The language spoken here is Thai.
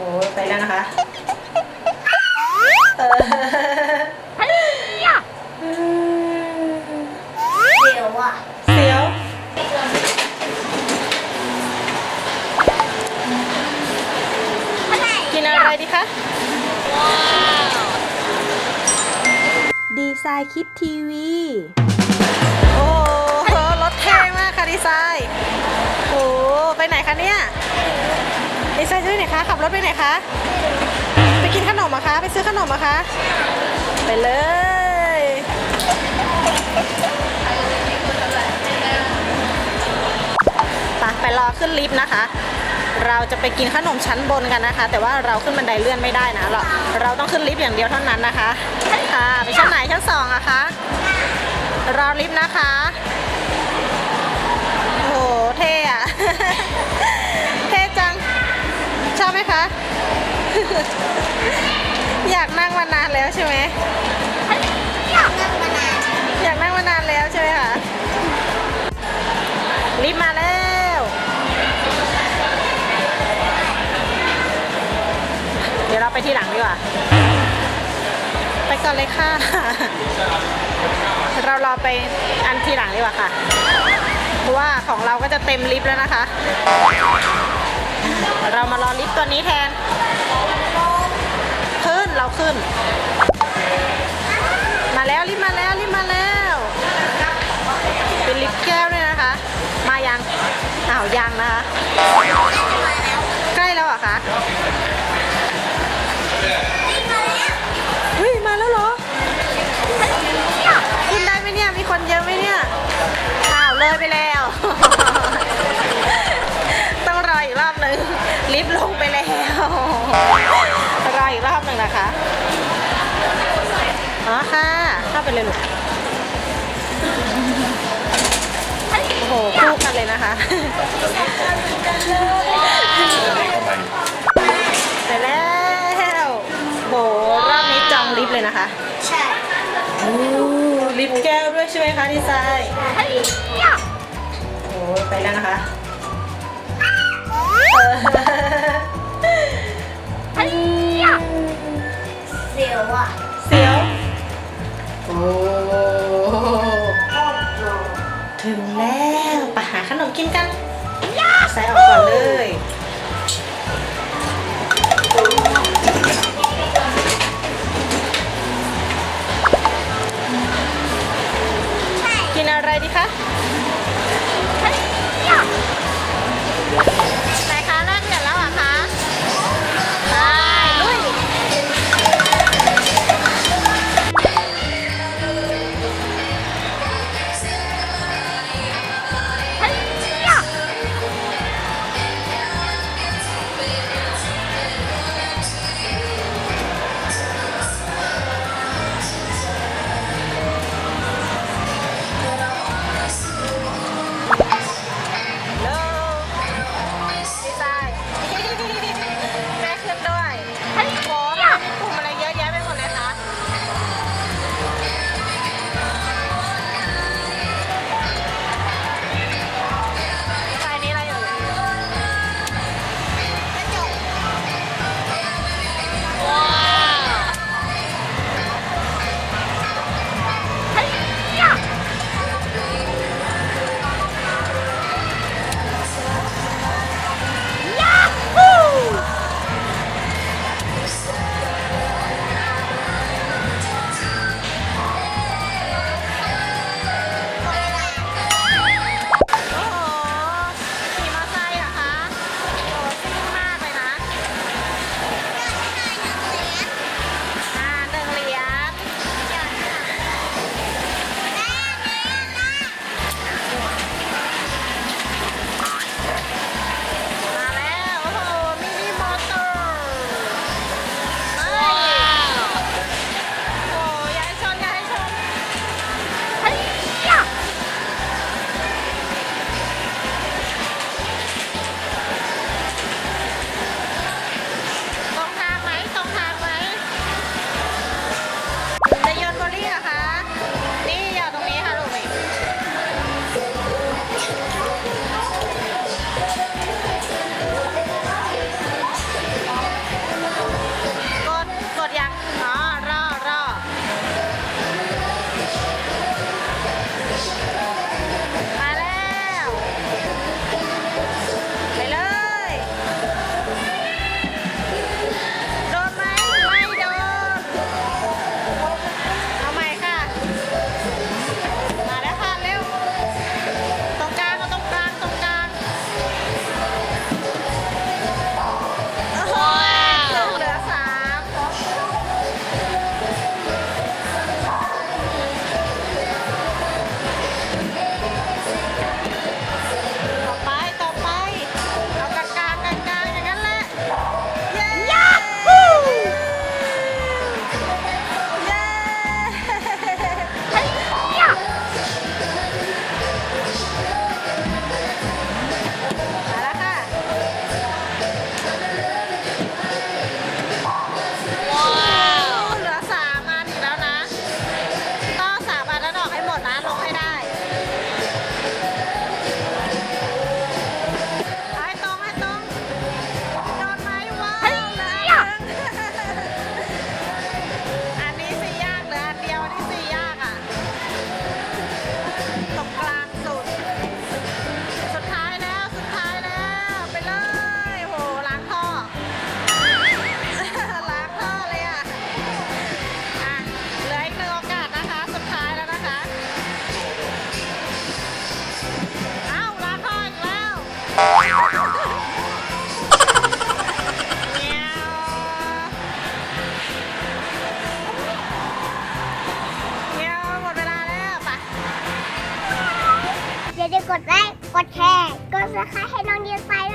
อ้ไปแล้วนะคะเอออืมเดี๋ยวอะเสียวกินอะไรดีคะดีไซน์คิดทีวี โอ้โหรถเท่มากค่ะดีไซน์ โอ้ไปไหนคะเนี่ย ดีไซน์จะไปไหนคะ ขับรถไปไหนคะ ไปกินขนมอะคะ ไปซื้อขนมอะคะ ไปเลย ไปไปรอขึ้นลิฟต์นะคะ เราจะไปกินขนมชั้นบนกันนะคะ แต่ว่าเราขึ้นบันไดเลื่อนไม่ได้นะ เราเราต้องขึ้นลิฟต์อย่างเดียวเท่านั้นนะคะ ค่ะ ไปชั้นไหนชั้นสองอะคะ รอลิฟต์นะคะ อยากนั่งมานานแล้วใช่ไหมอยากนั่งมานาน อยากนั่งมานานแล้วใช่ไหมคะรีบมาแล้วเดี๋ยวเราไปที่หลังดีกว่า ไปก่อนเลยค่ะ เรารอไปอันที่หลังดีกว่าค่ะ เพราะว่าของเราก็จะเต็มลิฟต์แล้วนะคะ เรามารอลิฟต์ตัวนี้แทนขึ้น เราขึ้น มาแล้วรีบมาแล้วรีบมาแล้ว เป็นลิฟต์แก้วด้วยนะคะ มายังอ้าวยังนะคะใกล้แล้วเหรอะคะเฮ้ยมาแล้วเหรอขึ้นได้ไหมเนี่ยมีคนเยอะไหมเนี่ยอ้าวเลยไปแล้ว เข้าไปเลยลูกโอ้โหคู่กันเลยนะคะไปแล้วโหรอบนี้จองลิฟต์เลยนะคะใช่โอ้ลิฟต์แก้วด้วยใช่ไหมคะดีไซน์โอ้ไปแล้วนะคะเออ อย่าลืมกดไลค์ กดแชร์ กดซับสไครต์ให้น้องเยืนไป